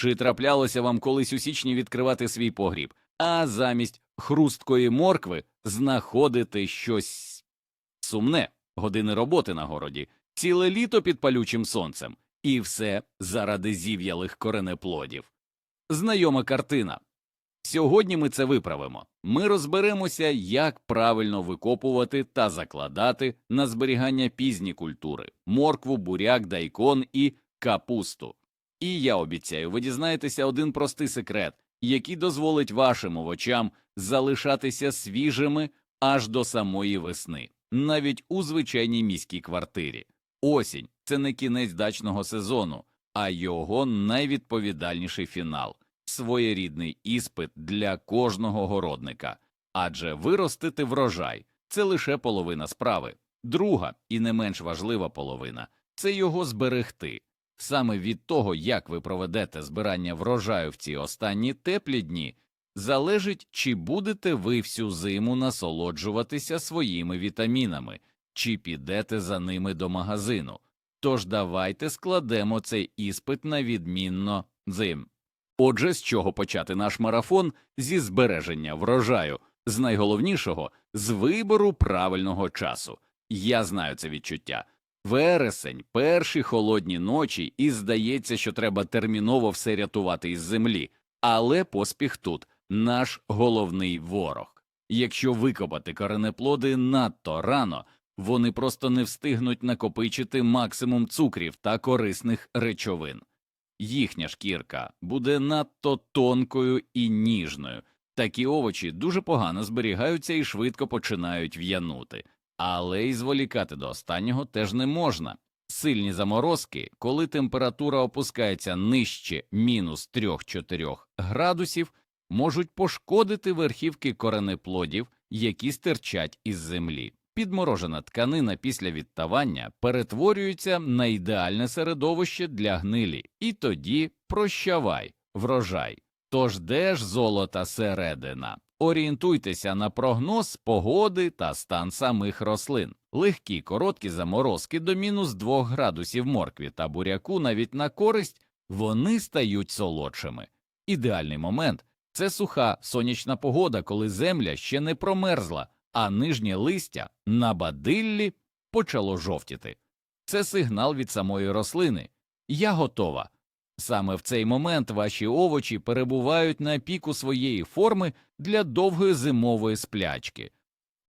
Чи траплялося вам колись у січні відкривати свій погріб, а замість хрусткої моркви знаходити щось сумне, години роботи на городі, ціле літо під палючим сонцем, і все заради зів'ялих коренеплодів. Знайома картина. Сьогодні ми це виправимо. Ми розберемося, як правильно викопувати та закладати на зберігання пізні культури моркву, буряк, дайкон і капусту. І я обіцяю, ви дізнаєтеся один простий секрет, який дозволить вашим овочам залишатися свіжими аж до самої весни, навіть у звичайній міській квартирі. Осінь це не кінець дачного сезону, а його найвідповідальніший фінал своєрідний іспит для кожного городника, адже виростити врожай це лише половина справи. Друга і не менш важлива половина це його зберегти. Саме від того, як ви проведете збирання врожаю в ці останні теплі дні, залежить, чи будете ви всю зиму насолоджуватися своїми вітамінами, чи підете за ними до магазину. Тож давайте складемо цей іспит на відмінно зим. Отже, з чого почати наш марафон зі збереження врожаю, з найголовнішого з вибору правильного часу. Я знаю це відчуття. Вересень, перші холодні ночі, і здається, що треба терміново все рятувати із землі, але поспіх тут наш головний ворог. Якщо викопати коренеплоди надто рано, вони просто не встигнуть накопичити максимум цукрів та корисних речовин. Їхня шкірка буде надто тонкою і ніжною. Такі овочі дуже погано зберігаються і швидко починають в'янути, але й зволікати до останнього теж не можна. Сильні заморозки, коли температура опускається нижче мінус 3-4 градусів, можуть пошкодити верхівки коренеплодів, які стирчать із землі. Підморожена тканина після відтавання перетворюється на ідеальне середовище для гнилі, і тоді прощавай, врожай. Тож де ж золота середина? Орієнтуйтеся на прогноз погоди та стан самих рослин. Легкі короткі заморозки до мінус 2 градусів моркві та буряку навіть на користь вони стають солодшими. Ідеальний момент це суха сонячна погода, коли земля ще не промерзла, а нижнє листя на бадиллі почало жовтіти. Це сигнал від самої рослини. Я готова. Саме в цей момент ваші овочі перебувають на піку своєї форми для довгої зимової сплячки.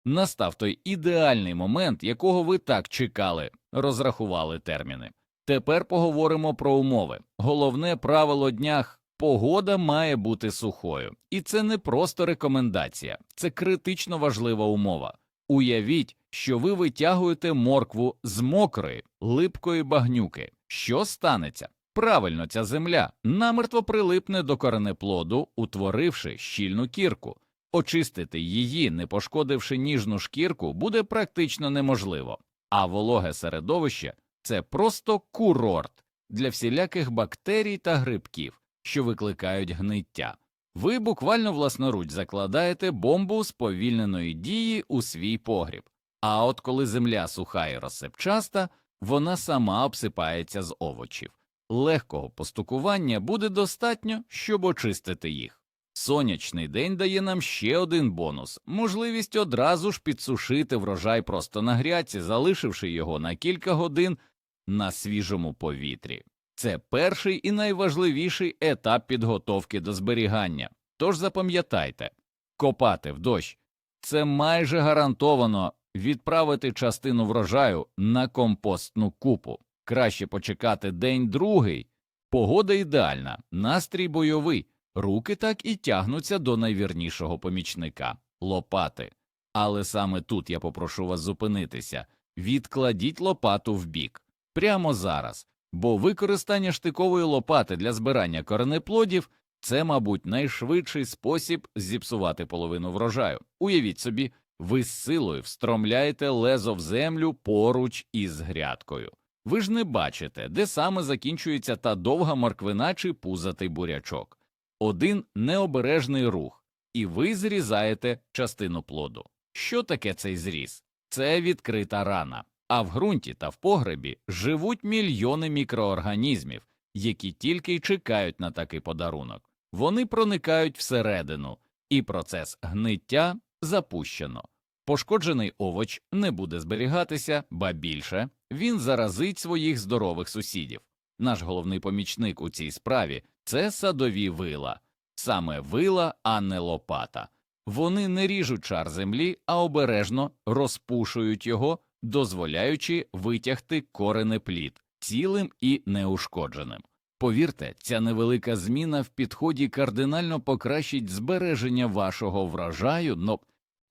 Настав той ідеальний момент, якого ви так чекали, розрахували терміни. Тепер поговоримо про умови. Головне правило днях погода має бути сухою, і це не просто рекомендація, це критично важлива умова. Уявіть, що ви витягуєте моркву з мокрої, липкої багнюки. Що станеться? Правильно, ця земля намертво прилипне до коренеплоду, утворивши щільну кірку. Очистити її, не пошкодивши ніжну шкірку, буде практично неможливо, а вологе середовище це просто курорт для всіляких бактерій та грибків, що викликають гниття. Ви буквально власноруч закладаєте бомбу сповільненої дії у свій погріб. А от коли земля суха і розсипчаста, вона сама обсипається з овочів. Легкого постукування буде достатньо, щоб очистити їх. Сонячний день дає нам ще один бонус можливість одразу ж підсушити врожай просто на грядці, залишивши його на кілька годин на свіжому повітрі. Це перший і найважливіший етап підготовки до зберігання. Тож запам'ятайте, копати в дощ це майже гарантовано відправити частину врожаю на компостну купу. Краще почекати день другий. Погода ідеальна, настрій бойовий, руки так і тягнуться до найвірнішого помічника лопати. Але саме тут я попрошу вас зупинитися відкладіть лопату вбік прямо зараз, бо використання штикової лопати для збирання коренеплодів це, мабуть, найшвидший спосіб зіпсувати половину врожаю. Уявіть собі, ви з силою встромляєте лезо в землю поруч із грядкою. Ви ж не бачите, де саме закінчується та довга морквина чи пузатий бурячок. Один необережний рух, і ви зрізаєте частину плоду. Що таке цей зріз? Це відкрита рана. А в ґрунті та в погребі живуть мільйони мікроорганізмів, які тільки й чекають на такий подарунок. Вони проникають всередину, і процес гниття запущено. Пошкоджений овоч не буде зберігатися, ба більше він заразить своїх здорових сусідів. Наш головний помічник у цій справі це садові вила, саме вила, а не лопата. Вони не ріжуть шар землі, а обережно розпушують його, дозволяючи витягти коренеплід цілим і неушкодженим. Повірте, ця невелика зміна в підході кардинально покращить збереження вашого врожаю, но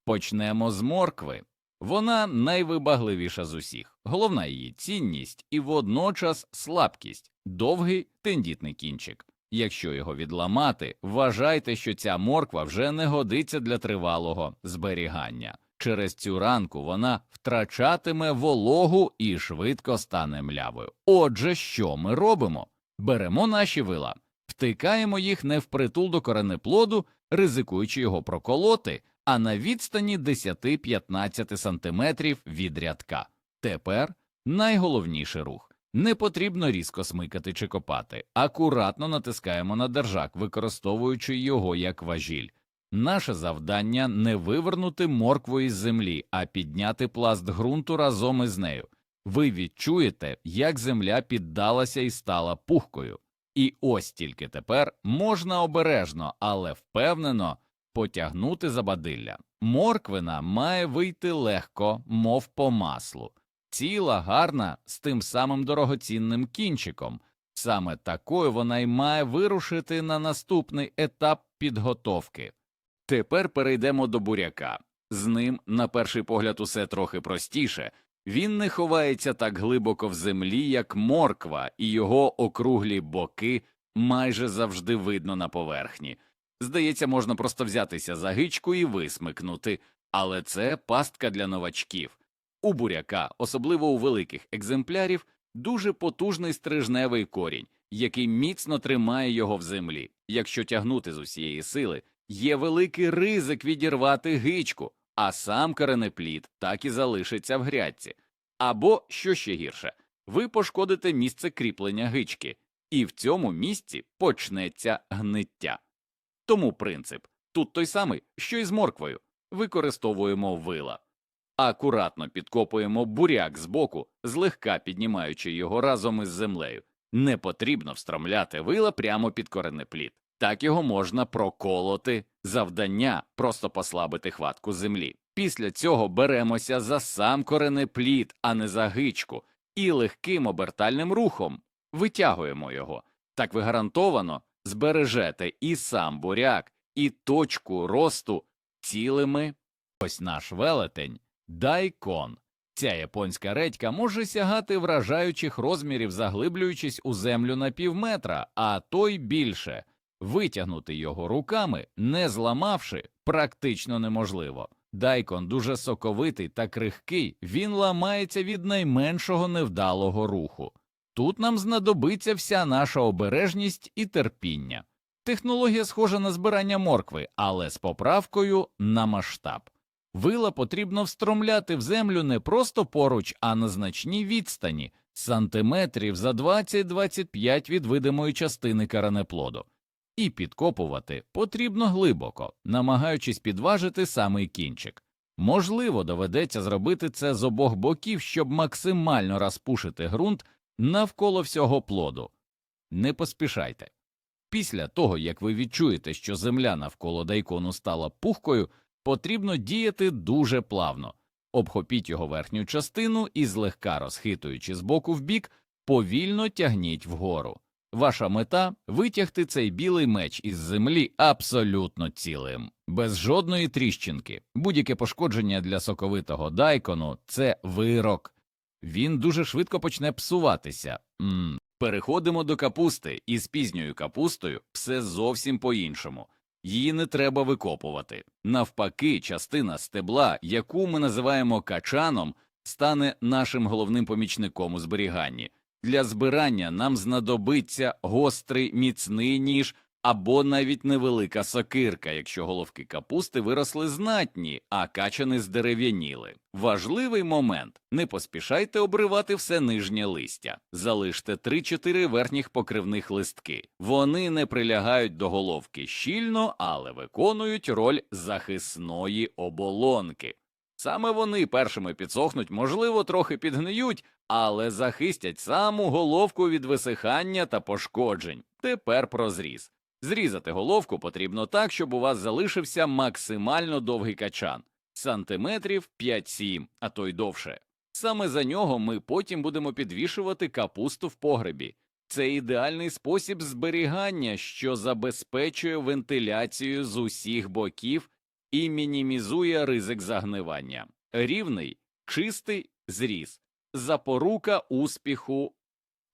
почнемо з моркви. Вона найвибагливіша з усіх, головна її цінність і водночас слабкість, довгий тендітний кінчик. Якщо його відламати, вважайте, що ця морква вже не годиться для тривалого зберігання. Через цю ранку вона втрачатиме вологу і швидко стане млявою. Отже, що ми робимо? Беремо наші вила, втикаємо їх не впритул до коренеплоду, ризикуючи його проколоти, а на відстані 10-15 сантиметрів від рядка. Тепер найголовніший рух. Не потрібно різко смикати чи копати, акуратно натискаємо на держак, використовуючи його як важіль. Наше завдання не вивернути моркву із землі, а підняти пласт ґрунту разом із нею. Ви відчуєте, як земля піддалася і стала пухкою. І ось тільки тепер можна обережно, але впевнено потягнути за бадилля. Морквина має вийти легко, мов по маслу, ціла, гарна, з тим самим дорогоцінним кінчиком. Саме такою вона й має вирушити на наступний етап підготовки. Тепер перейдемо до буряка. З ним, на перший погляд, усе трохи простіше. Він не ховається так глибоко в землі, як морква, і його округлі боки майже завжди видно на поверхні. Здається, можна просто взятися за гичку і висмикнути, але це пастка для новачків. У буряка, особливо у великих екземплярів, дуже потужний стрижневий корінь, який міцно тримає його в землі. Якщо тягнути з усієї сили, є великий ризик відірвати гичку, а сам коренеплід так і залишиться в грядці. Або, що ще гірше, ви пошкодите місце кріплення гички, і в цьому місці почнеться гниття. Тому принцип тут той самий, що й з морквою використовуємо вила. Акуратно підкопуємо буряк збоку, злегка піднімаючи його разом із землею. Не потрібно встромляти вила прямо під коренеплід. Так його можна проколоти, завдання просто послабити хватку землі. Після цього беремося за сам коренеплід, а не за гичку, і легким обертальним рухом витягуємо його. Так ви гарантовано збережете і сам буряк, і точку росту цілими. Ось наш велетень дайкон. Ця японська редька може сягати вражаючих розмірів, заглиблюючись у землю на півметра, а то й більше. Витягнути його руками, не зламавши, практично неможливо. Дайкон дуже соковитий та крихкий, він ламається від найменшого невдалого руху. Тут нам знадобиться вся наша обережність і терпіння. Технологія схожа на збирання моркви, але з поправкою на масштаб. Вила потрібно встромляти в землю не просто поруч, а на значній відстані, сантиметрів за 20-25 від видимої частини каранеплоду. І підкопувати потрібно глибоко, намагаючись підважити самий кінчик. Можливо, доведеться зробити це з обох боків, щоб максимально розпушити ґрунт навколо всього плоду. Не поспішайте. Після того, як ви відчуєте, що земля навколо дайкону стала пухкою, потрібно діяти дуже плавно. Обхопіть його верхню частину і, злегка розхитуючи з боку в бік, повільно тягніть вгору. Ваша мета витягти цей білий меч із землі абсолютно цілим, без жодної тріщинки. Будь-яке пошкодження для соковитого дайкону це вирок. Він дуже швидко почне псуватися. М. Переходимо до капусти, і з пізньою капустою все зовсім по-іншому. Її не треба викопувати. Навпаки, частина стебла, яку ми називаємо качаном, стане нашим головним помічником у зберіганні. Для збирання нам знадобиться гострий міцний ніж або навіть невелика сокирка, якщо головки капусти виросли знатні, а качани здерев'яніли. Важливий момент не поспішайте обривати все нижнє листя, залиште 3-4 верхніх покривних листки. Вони не прилягають до головки щільно, але виконують роль захисної оболонки. Саме вони першими підсохнуть, можливо, трохи підгниють, але захистять саму головку від висихання та пошкоджень. Тепер про зріз. Зрізати головку потрібно так, щоб у вас залишився максимально довгий качан сантиметрів 5-7, а то й довше. Саме за нього ми потім будемо підвішувати капусту в погребі. Це ідеальний спосіб зберігання, що забезпечує вентиляцію з усіх боків і мінімізує ризик загнивання. Рівний, чистий зріз, запорука успіху.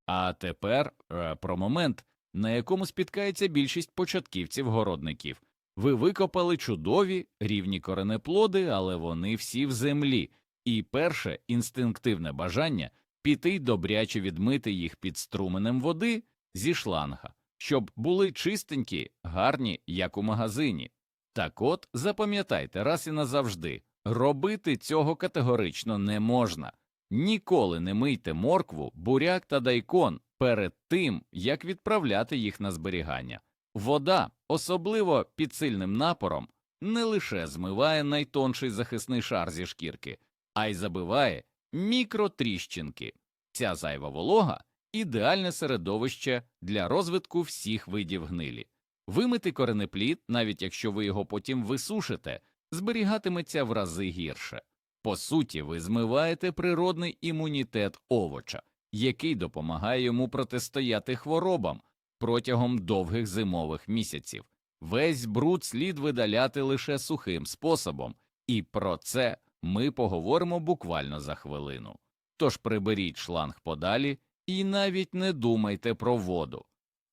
А тепер е, про момент, на якому спіткається більшість початківців-городників. Ви викопали чудові рівні коренеплоди, але вони всі в землі, і перше інстинктивне бажання піти добряче відмити їх під струменем води зі шланга, щоб були чистенькі, гарні, як у магазині. Так от запам'ятайте раз і назавжди робити цього категорично не можна. Ніколи не мийте моркву, буряк та дайкон перед тим, як відправляти їх на зберігання. Вода, особливо під сильним напором, не лише змиває найтонший захисний шар зі шкірки, а й забиває мікротріщинки. Ця зайва волога ідеальне середовище для розвитку всіх видів гнилі. Вимити коренеплід, навіть якщо ви його потім висушите, зберігатиметься в рази гірше. По суті, ви змиваєте природний імунітет овоча, який допомагає йому протистояти хворобам протягом довгих зимових місяців. Весь бруд слід видаляти лише сухим способом, і про це ми поговоримо буквально за хвилину. Тож приберіть шланг подалі і навіть не думайте про воду.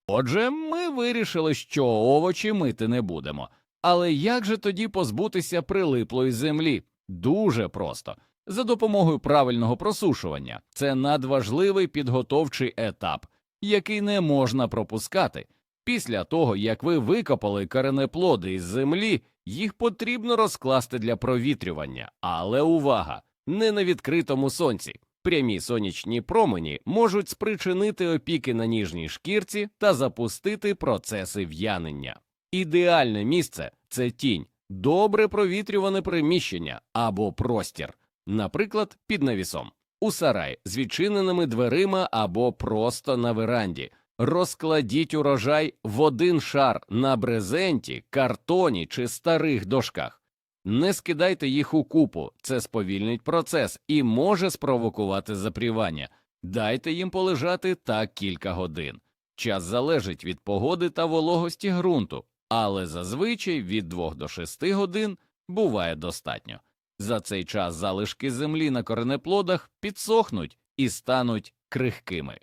Отже, ми вирішили, що овочі мити не будемо. Але як же тоді позбутися прилиплої землі? Дуже просто. За допомогою правильного просушування. Це надважливий підготовчий етап, який не можна пропускати. Після того, як ви викопали коренеплоди із землі, їх потрібно розкласти для провітрювання. Але увага! Не на відкритому сонці. Прямі сонячні промені можуть спричинити опіки на ніжній шкірці та запустити процеси в'янення. Ідеальне місце це тінь, добре провітрюване приміщення або простір, наприклад, під навісом, у сарай з відчиненими дверима або просто на веранді. Розкладіть урожай в один шар на брезенті, картоні чи старих дошках. Не скидайте їх у купу, це сповільнить процес і може спровокувати запрівання. Дайте їм полежати так кілька годин. Час залежить від погоди та вологості ґрунту, але зазвичай від 2 до 6 годин буває достатньо. За цей час залишки землі на коренеплодах підсохнуть і стануть крихкими.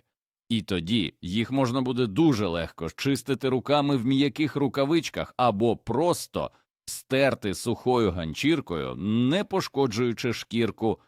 І тоді їх можна буде дуже легко чистити руками в м'яких рукавичках або просто стерти сухою ганчіркою, не пошкоджуючи шкірку.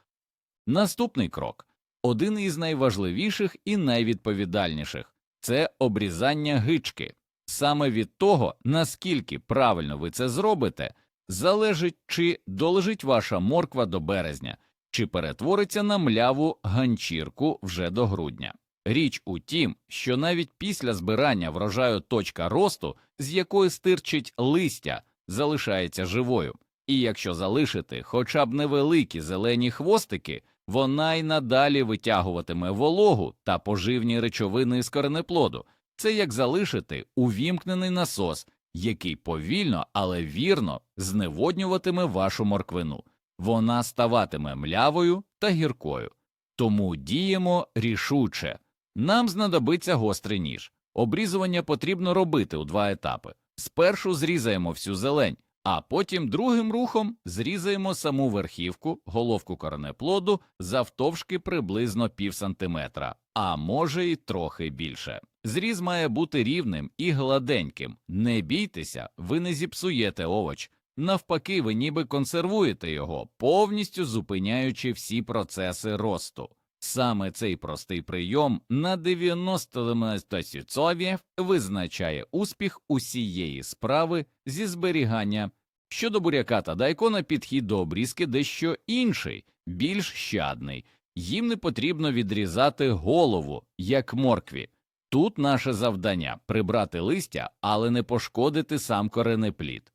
Наступний крок один із найважливіших і найвідповідальніших це обрізання гички. Саме від того, наскільки правильно ви це зробите, залежить, чи долежить ваша морква до березня, чи перетвориться на мляву ганчірку вже до грудня. Річ у тім, що навіть після збирання врожаю точка росту, з якої стирчить листя, залишається живою, і якщо залишити хоча б невеликі зелені хвостики, вона й надалі витягуватиме вологу та поживні речовини з коренеплоду. Це як залишити увімкнений насос, який повільно, але вірно зневоднюватиме вашу морквину. Вона ставатиме млявою та гіркою. Тому діємо рішуче. Нам знадобиться гострий ніж. Обрізування потрібно робити у два етапи. Спершу зрізаємо всю зелень, а потім другим рухом зрізаємо саму верхівку, головку коренеплоду завтовшки приблизно пів сантиметра, а може й трохи більше. Зріз має бути рівним і гладеньким. Не бійтеся, ви не зіпсуєте овоч. Навпаки, ви ніби консервуєте його, повністю зупиняючи всі процеси росту. Саме цей простий прийом на 90% визначає успіх усієї справи зі зберігання. Щодо буряка та дайкона підхід до обрізки дещо інший, більш щадний. Їм не потрібно відрізати голову, як моркві. Тут наше завдання прибрати листя, але не пошкодити сам коренеплід.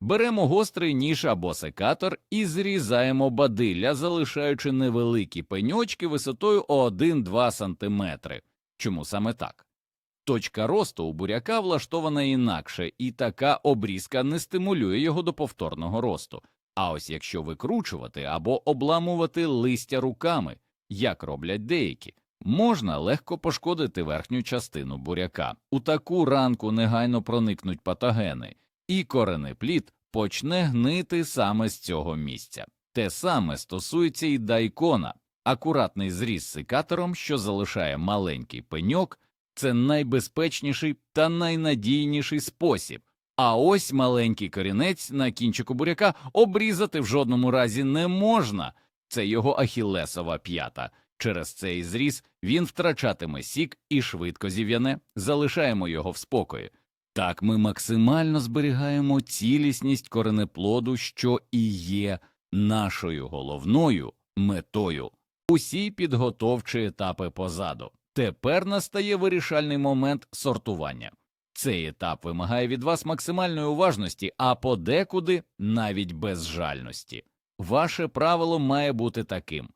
Беремо гострий ніж або секатор і зрізаємо бадилля, залишаючи невеликі пеньочки висотою 1-2 см. Чому саме так? Точка росту у буряка влаштована інакше, і така обрізка не стимулює його до повторного росту. А ось якщо викручувати або обламувати листя руками, як роблять деякі, можна легко пошкодити верхню частину буряка. У таку ранку негайно проникнуть патогени, і коренеплід почне гнити саме з цього місця. Те саме стосується і дайкона. Акуратний зріз секатором, що залишає маленький пеньок, це найбезпечніший та найнадійніший спосіб. А ось маленький корінець на кінчику буряка обрізати в жодному разі не можна. Це його ахілесова п'ята. Через цей зріз він втрачатиме сік і швидко зів'яне, залишаємо його в спокої. Так ми максимально зберігаємо цілісність коренеплоду, що і є нашою головною метою. Усі підготовчі етапи позаду. Тепер настає вирішальний момент сортування. Цей етап вимагає від вас максимальної уважності, а подекуди навіть безжальності. Ваше правило має бути таким: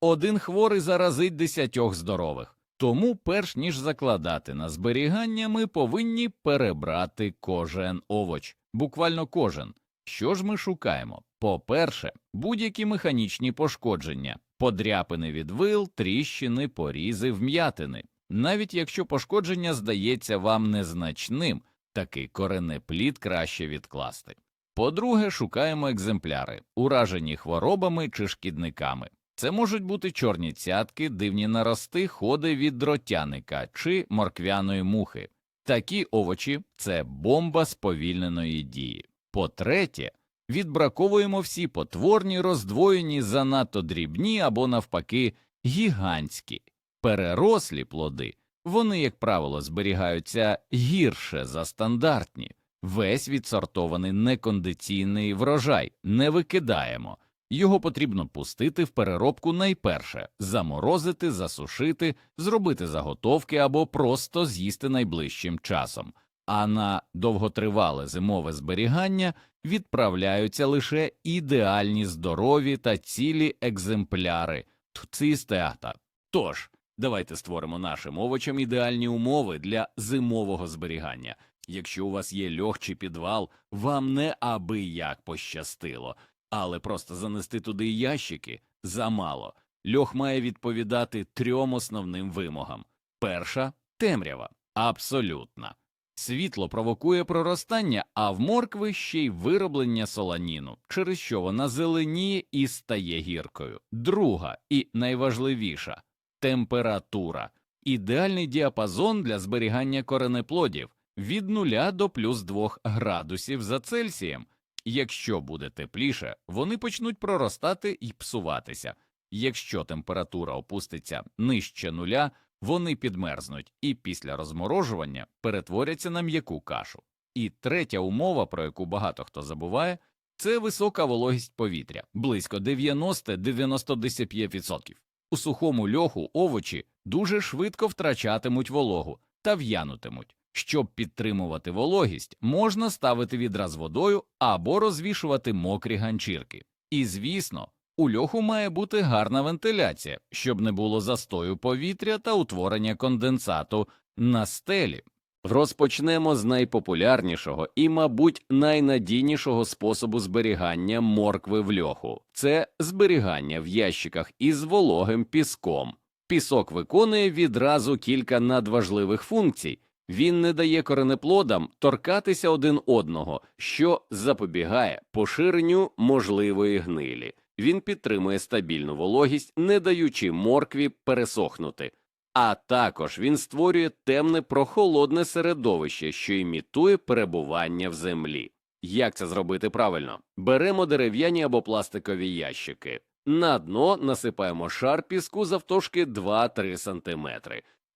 один хворий заразить десятьох здорових. Тому, перш ніж закладати на зберігання, ми повинні перебрати кожен овоч, буквально кожен. Що ж ми шукаємо? По-перше, будь-які механічні пошкодження, подряпини від вил, тріщини, порізи, вм'ятини. Навіть якщо пошкодження здається вам незначним, такий коренеплід краще відкласти. По-друге, шукаємо екземпляри, уражені хворобами чи шкідниками. Це можуть бути чорні цятки, дивні нарости, ходи від дротяника чи морквяної мухи. Такі овочі це бомба сповільненої дії. По-третє, відбраковуємо всі потворні, роздвоєні, занадто дрібні або, навпаки, гігантські, перерослі плоди. Вони, як правило, зберігаються гірше за стандартні. Весь відсортований некондиційний врожай не викидаємо. Його потрібно пустити в переробку найперше, заморозити, засушити, зробити заготовки або просто з'їсти найближчим часом. А на довготривале зимове зберігання відправляються лише ідеальні здорові та цілі екземпляри цистеата. Тож, давайте створимо нашим овочам ідеальні умови для зимового зберігання. Якщо у вас є льох чи підвал, вам не аби як пощастило але просто занести туди ящики замало. Льох має відповідати трьом основним вимогам: перша темрява, абсолютна. Світло провокує проростання, а в моркви ще й вироблення соланіну, через що вона зеленіє і стає гіркою. Друга і найважливіша температура, ідеальний діапазон для зберігання коренеплодів від 0 до плюс 2 градусів за Цельсієм. Якщо буде тепліше, вони почнуть проростати і псуватися. Якщо температура опуститься нижче нуля, вони підмерзнуть і після розморожування перетворяться на м'яку кашу. І третя умова, про яку багато хто забуває, це висока вологість повітря близько 90-95%. У сухому льоху овочі дуже швидко втрачатимуть вологу та в'янутимуть. Щоб підтримувати вологість, можна ставити відра з водою або розвішувати мокрі ганчірки. І, звісно, у льоху має бути гарна вентиляція, щоб не було застою повітря та утворення конденсату на стелі. Розпочнемо з найпопулярнішого і, мабуть, найнадійнішого способу зберігання моркви в льоху це зберігання в ящиках із вологим піском. Пісок виконує відразу кілька надважливих функцій. Він не дає коренеплодам торкатися один одного, що запобігає поширенню можливої гнилі. Він підтримує стабільну вологість, не даючи моркві пересохнути, а також він створює темне прохолодне середовище, що імітує перебування в землі. Як це зробити правильно? Беремо дерев'яні або пластикові ящики, На дно насипаємо шар піску завтовшки 2-3 см.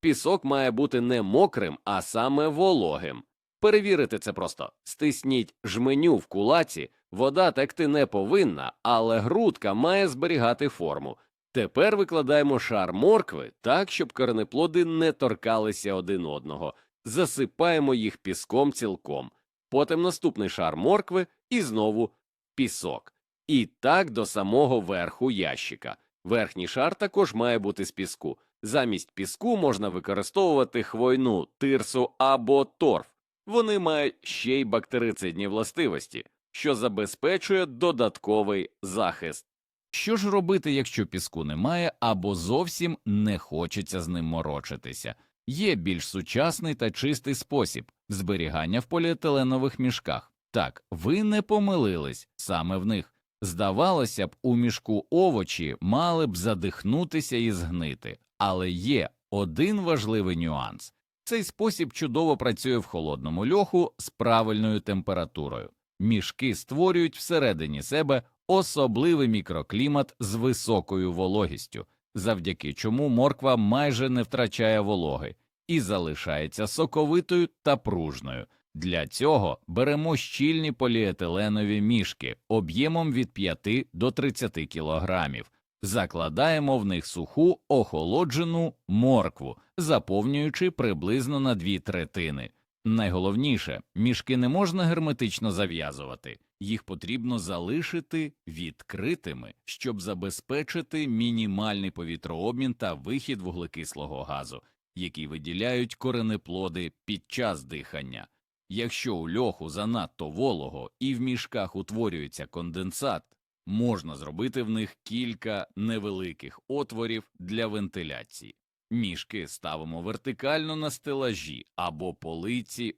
Пісок має бути не мокрим, а саме вологим. Перевірити це просто. Стисніть жменю в кулаці, вода текти не повинна, але грудка має зберігати форму. Тепер викладаємо шар моркви так, щоб коренеплоди не торкалися один одного. Засипаємо їх піском цілком. Потім наступний шар моркви і знову пісок. І так до самого верху ящика. Верхній шар також має бути з піску. Замість піску можна використовувати хвойну, тирсу або торф. Вони мають ще й бактерицидні властивості, що забезпечує додатковий захист. Що ж робити, якщо піску немає або зовсім не хочеться з ним морочитися? Є більш сучасний та чистий спосіб зберігання в поліетиленових мішках. Так, ви не помилились саме в них. Здавалося б, у мішку овочі мали б задихнутися і згнити, але є один важливий нюанс. Цей спосіб чудово працює в холодному льоху з правильною температурою. Мішки створюють всередині себе особливий мікроклімат з високою вологістю, завдяки чому морква майже не втрачає вологи і залишається соковитою та пружною. Для цього беремо щільні поліетиленові мішки об'ємом від 5 до 30 кілограмів, закладаємо в них суху охолоджену моркву, заповнюючи приблизно на дві третини. Найголовніше, мішки не можна герметично зав'язувати, їх потрібно залишити відкритими, щоб забезпечити мінімальний повітрообмін та вихід вуглекислого газу, який виділяють коренеплоди під час дихання. Якщо у льоху занадто волого і в мішках утворюється конденсат, можна зробити в них кілька невеликих отворів для вентиляції. Мішки ставимо вертикально на стелажі або полиці.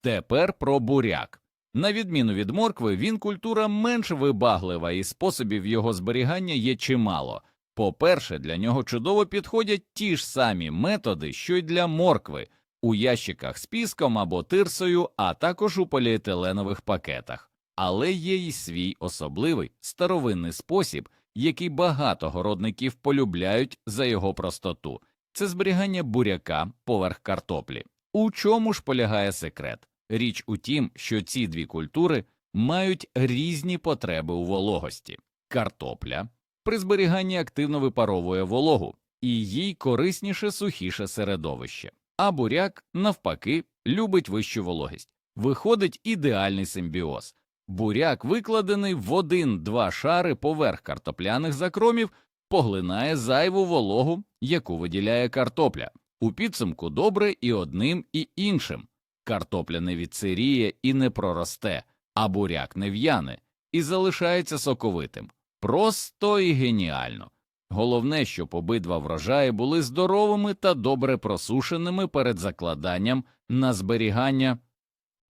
Тепер про буряк. На відміну від моркви, він культура менш вибаглива, і способів його зберігання є чимало. По-перше, для нього чудово підходять ті ж самі методи, що й для моркви, у ящиках з піском або тирсою, а також у поліетиленових пакетах. Але є й свій особливий старовинний спосіб, який багато городників полюбляють за його простоту це зберігання буряка поверх картоплі. У чому ж полягає секрет? Річ у тім, що ці дві культури мають різні потреби у вологості. Картопля при зберіганні активно випаровує вологу, і їй корисніше сухіше середовище, а буряк, навпаки, любить вищу вологість. Виходить ідеальний симбіоз. Буряк, викладений в один-два шари поверх картопляних закромів, поглинає зайву вологу, яку виділяє картопля. У підсумку добре і одним, і іншим. Картопля не відсиріє і не проросте, а буряк не в'яне і залишається соковитим. Просто і геніально. Головне, щоб обидва врожаї були здоровими та добре просушеними перед закладанням на зберігання.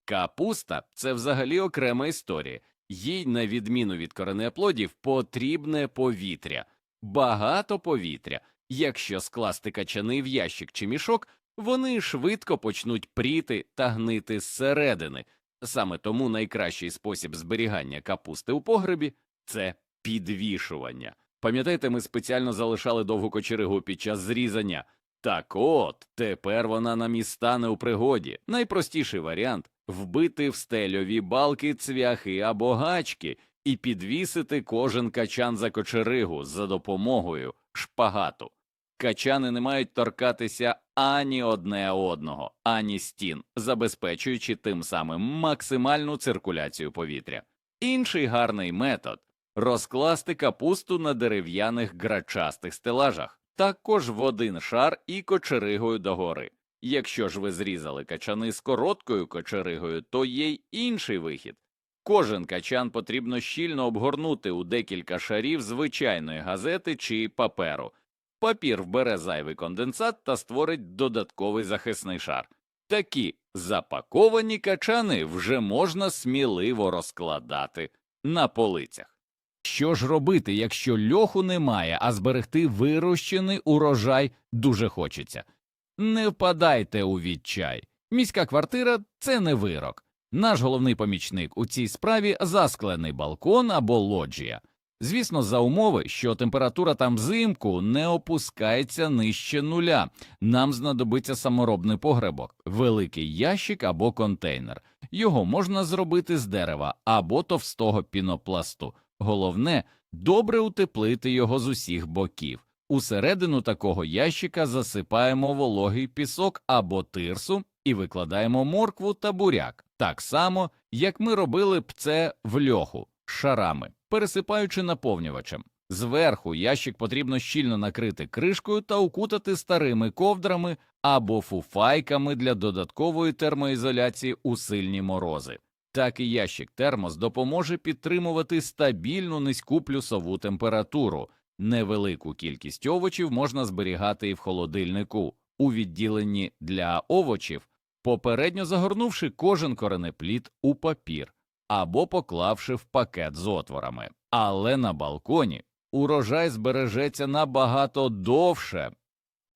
Капуста це взагалі окрема історія. Їй, на відміну від коренеплодів, потрібне повітря, багато повітря. Якщо скласти качани в ящик чи мішок, вони швидко почнуть пріти та гнити зсередини. Саме тому найкращий спосіб зберігання капусти у погребі це підвішування. Пам'ятаєте, ми спеціально залишали довгу кочеригу під час зрізання. Так от, тепер вона нам і стане у пригоді. Найпростіший варіант вбити в стельові балки, цвяхи або гачки і підвісити кожен качан за кочеригу за допомогою шпагату. Качани не мають торкатися ані одне одного, ані стін, забезпечуючи тим самим максимальну циркуляцію повітря. Інший гарний метод розкласти капусту на дерев'яних грачастих стелажах, також в один шар і кочеригою догори. Якщо ж ви зрізали качани з короткою кочеригою, то є й інший вихід. Кожен качан потрібно щільно обгорнути у декілька шарів звичайної газети чи паперу. Папір вбере зайвий конденсат та створить додатковий захисний шар. Такі запаковані качани вже можна сміливо розкладати на полицях. Що ж робити, якщо льоху немає, а зберегти вирощений урожай дуже хочеться? Не впадайте у відчай. Міська квартира це не вирок. Наш головний помічник у цій справі засклений балкон або лоджія. Звісно, за умови, що температура там взимку не опускається нижче нуля. Нам знадобиться саморобний погребок, великий ящик або контейнер. Його можна зробити з дерева або товстого пінопласту. Головне добре утеплити його з усіх боків. Усередину такого ящика засипаємо вологий пісок або тирсу і викладаємо моркву та буряк, так само, як ми робили б це в льоху шарами, пересипаючи наповнювачем. Зверху ящик потрібно щільно накрити кришкою та укутати старими ковдрами або фуфайками для додаткової термоізоляції у сильні морози. Такий ящик термос допоможе підтримувати стабільну низьку плюсову температуру. Невелику кількість овочів можна зберігати і в холодильнику у відділенні для овочів, попередньо загорнувши кожен коренеплід у папір або поклавши в пакет з отворами. Але на балконі урожай збережеться набагато довше.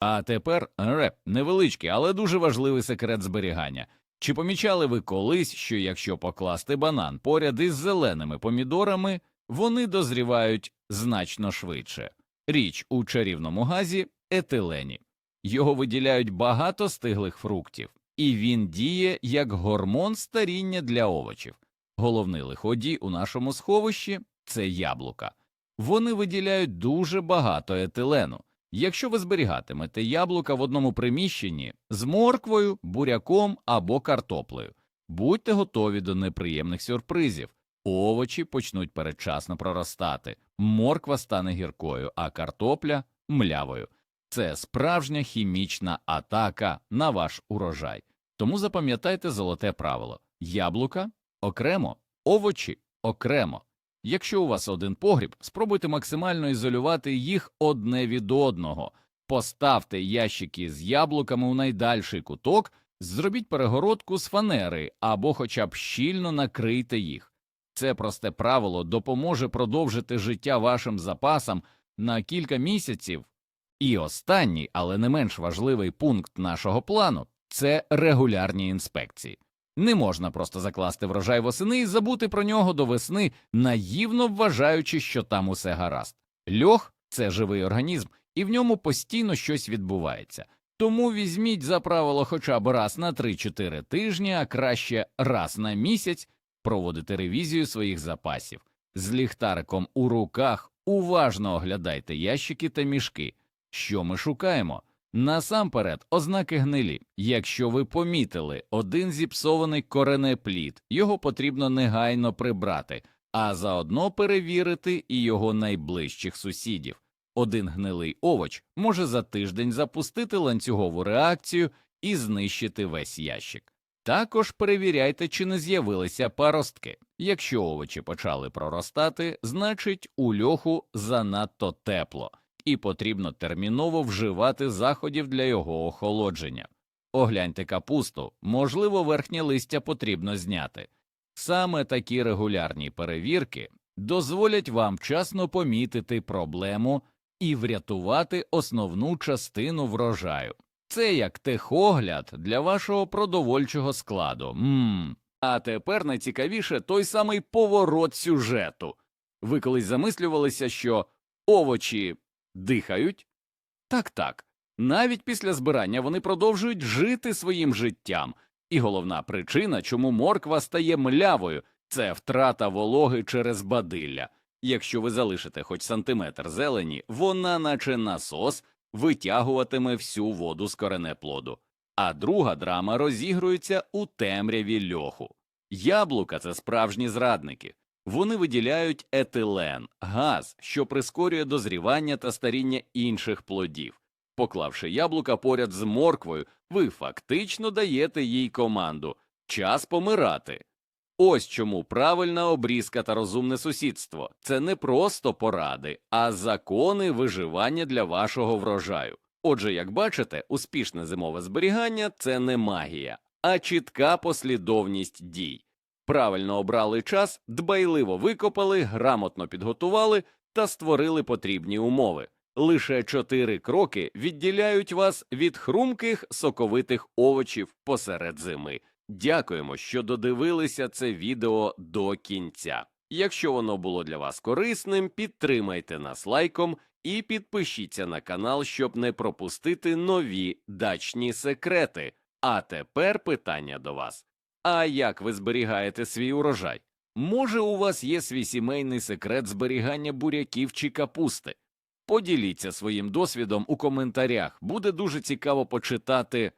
А тепер реп невеличкий, але дуже важливий секрет зберігання. Чи помічали ви колись, що якщо покласти банан поряд із зеленими помідорами, вони дозрівають значно швидше? Річ у чарівному газі етилені. Його виділяють багато стиглих фруктів, і він діє як гормон старіння для овочів. Головний лиходій у нашому сховищі це яблука. Вони виділяють дуже багато етилену. Якщо ви зберігатимете яблука в одному приміщенні з морквою, буряком або картоплею, будьте готові до неприємних сюрпризів. Овочі почнуть передчасно проростати, морква стане гіркою, а картопля млявою. Це справжня хімічна атака на ваш урожай. Тому запам'ятайте золоте правило: яблука окремо, овочі окремо. Якщо у вас один погріб, спробуйте максимально ізолювати їх одне від одного. Поставте ящики з яблуками у найдальший куток, зробіть перегородку з фанери або хоча б щільно накрийте їх. Це просте правило допоможе продовжити життя вашим запасам на кілька місяців. І останній, але не менш важливий пункт нашого плану це регулярні інспекції. Не можна просто закласти врожай восени і забути про нього до весни, наївно вважаючи, що там усе гаразд. Льох це живий організм, і в ньому постійно щось відбувається. Тому візьміть за правило хоча б раз на 3-4 тижні, а краще раз на місяць проводити ревізію своїх запасів. З ліхтариком у руках уважно оглядайте ящики та мішки. Що ми шукаємо? Насамперед, ознаки гнилі. Якщо ви помітили один зіпсований коренеплід, його потрібно негайно прибрати, а заодно перевірити і його найближчих сусідів. Один гнилий овоч може за тиждень запустити ланцюгову реакцію і знищити весь ящик. Також перевіряйте, чи не з'явилися паростки. Якщо овочі почали проростати, значить у льоху занадто тепло і потрібно терміново вживати заходів для його охолодження. Огляньте капусту, можливо, верхнє листя потрібно зняти. Саме такі регулярні перевірки дозволять вам вчасно помітити проблему і врятувати основну частину врожаю. Це як техогляд для вашого продовольчого складу. Мм. А тепер найцікавіше той самий поворот сюжету. Ви колись замислювалися, що овочі дихають? Так, так. Навіть після збирання вони продовжують жити своїм життям. І головна причина, чому морква стає млявою, це втрата вологи через бадилля. Якщо ви залишите хоч сантиметр зелені, вона, наче насос, витягуватиме всю воду з коренеплоду. А друга драма розігрується у темряві льоху. Яблука це справжні зрадники. Вони виділяють етилен, газ, що прискорює дозрівання та старіння інших плодів. Поклавши яблука поряд з морквою, ви фактично даєте їй команду час помирати. Ось чому правильна обрізка та розумне сусідство це не просто поради, а закони виживання для вашого врожаю. Отже, як бачите, успішне зимове зберігання це не магія, а чітка послідовність дій. Правильно обрали час, дбайливо викопали, грамотно підготували та створили потрібні умови. Лише чотири кроки відділяють вас від хрумких соковитих овочів посеред зими. Дякуємо, що додивилися це відео до кінця. Якщо воно було для вас корисним, підтримайте нас лайком і підпишіться на канал, щоб не пропустити нові дачні секрети. А тепер питання до вас. А як ви зберігаєте свій урожай? Може, у вас є свій сімейний секрет зберігання буряків чи капусти? Поділіться своїм досвідом у коментарях. Буде дуже цікаво почитати